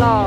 หล่อ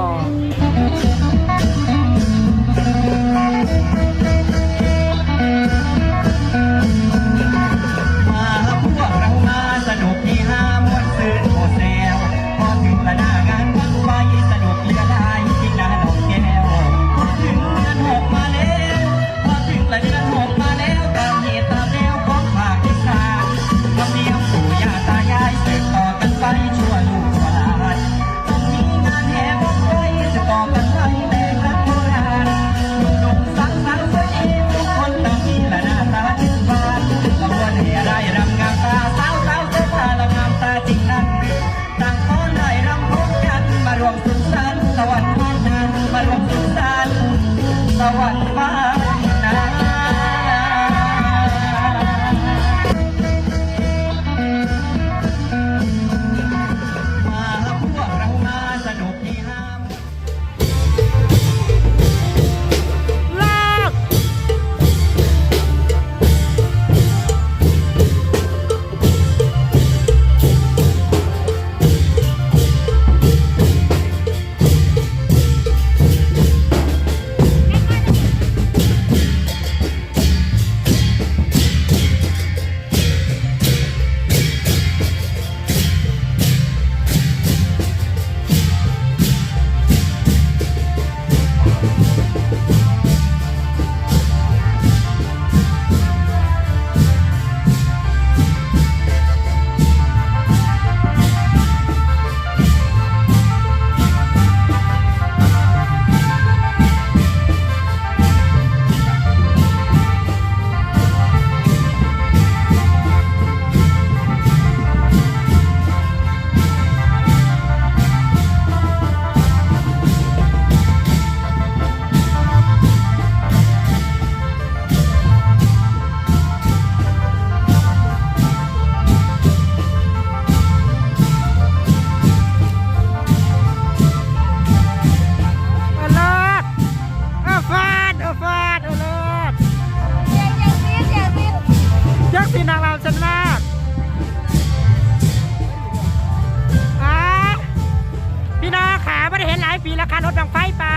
ปีละคารถบังไฟป้า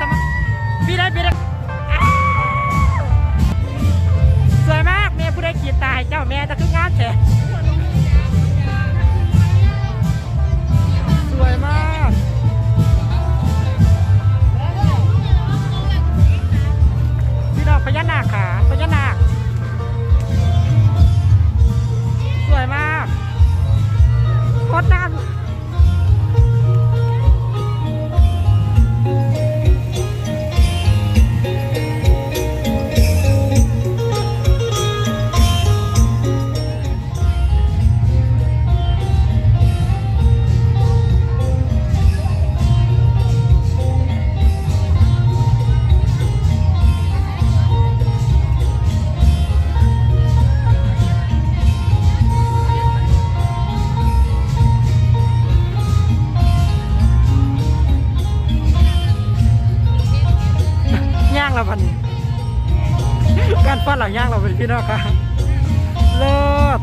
สมปีละปีละสวยมากแม่ผู้ได้ขี่ตายเจ้าแม่จะขึ้นงานแฉ พี่น้องครับเลิศ